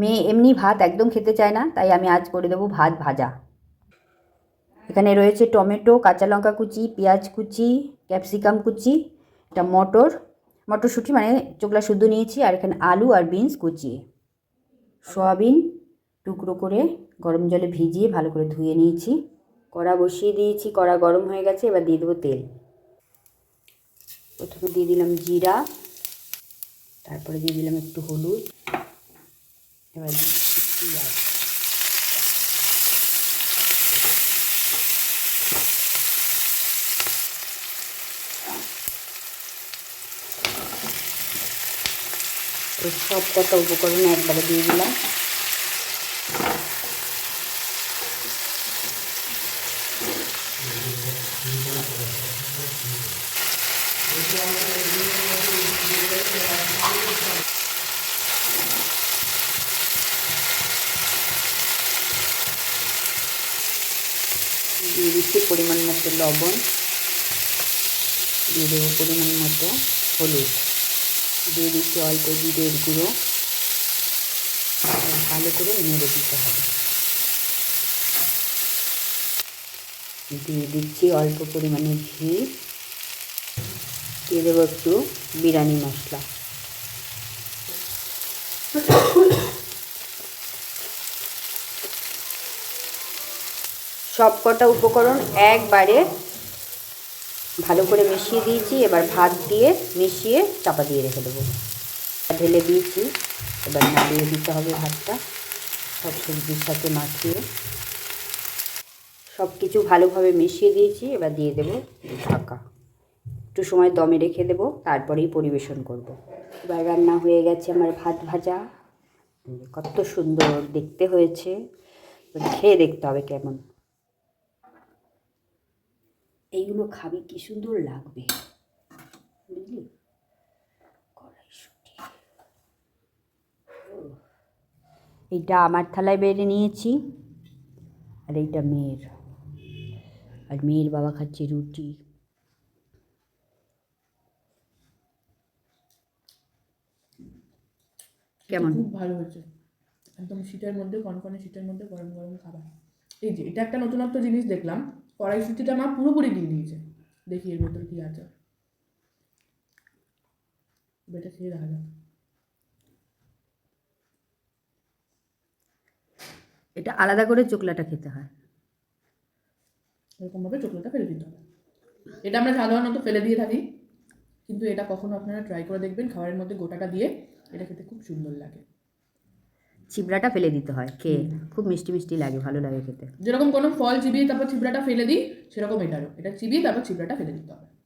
মেয়ে এমনি ভাত একদম খেতে চায় না, তাই আমি আজ করে দেবো ভাত ভাজা। এখানে রয়েছে টমেটো, কাঁচা লঙ্কা কুচি, পেঁয়াজ কুচি, ক্যাপসিকাম কুচি এটা মটর। মটরশুঁটি মানে চোখলা শুদ্ধ নিয়েছি, আর এখানে আলু আর বিনস কুচি সয়াবিন টুকরো করে গরম জলে ভিজিয়ে ভালো করে ধুয়ে নিয়েছি। কড়া বসিয়ে দিয়েছি, কড়া গরম হয়ে গেছে, এবার দিয়ে দেবো তেল। প্রথমে দিয়ে দিলাম জিরা, তারপরে দিয়ে দিলাম একটু হলুদ। এবার দিয়ে দিচ্ছি পেঁয়াজ এই সব কটা উপকরণ একবারে দিয়ে দিলাম দিয়ে দিচ্ছি পরিমাণ মতো লবণ। দিয়ে দেবো পরিমাণ মতো হলুদ। দিয়ে দিচ্ছি অল্প জিরের গুঁড়ো। ভালো করে নেড়ে দিতে হবে। দিয়ে দিচ্ছি অল্প পরিমাণে ঘি। দিয়ে দেবো একটু বিরিয়ানি মশলা। সব কটা উপকরণ একবারে ভালো করে মিশিয়ে দিয়েছি। এবার ভাত দিয়ে মিশিয়ে চাপা দিয়ে রেখে দেবো। ঢেলে দিয়েছি। এবার নাড়িয়ে দিতে হবে ভাতটা। সব সবজির সাথে মাখিয়ে। সব কিছু ভালোভাবে মিশিয়ে দিয়েছি। এবার দিয়ে দেবো ঢাকা। একটু সময় দমে রেখে দেবো, তারপরেই পরিবেশন করব। এবার রান্না হয়ে গেছে আমার ভাত ভাজা। কত সুন্দর দেখতে হয়েছে। খেয়ে দেখতে হবে কেমন। এইগুলো খাবি, কি সুন্দর লাগবে। বুঝলি। এইটা আমার থালায় বেড়ে নিয়েছি, আর এইটা মেয়ের। আর মেয়ের বাবা খাচ্ছে রুটি। কেমন? খুব ভালো হয়েছে। একদম শীতের মধ্যে কনকনে শীতের মধ্যে গরম গরম খাবার। এই যে, এটা একটা নতুনত্ব জিনিস দেখলাম। কড়াইশুটিটা মা পুরোপুরি দিয়ে দিয়েছে। দেখি এর ভেতর কি আছে। বেটা খেয়ে দেখা যাক। এটা আলাদা করে চোকলাটা খেতে হয়। এরকমভাবে চোকলাটা ফেলে দিতে হবে। এটা আমরা সাধারণত ফেলে দিয়ে থাকি। কিন্তু এটা কখনো আপনারা ট্রাই করে দেখবেন খাবারের মধ্যে গোটাটা দিয়ে এটা খেতে খুব সুন্দর লাগে। চিবড়াটা ফেলে দিতে হয় খেয়ে। খুব মিষ্টি মিষ্টি লাগে ভালো লাগে খেতে। যেরকম কোনো ফল চিবিয়ে তারপর চিবড়াটা ফেলে দিই সেরকম এটারও। এটা চিবিয়ে তারপর চিবড়াটা ফেলে দিতে হবে।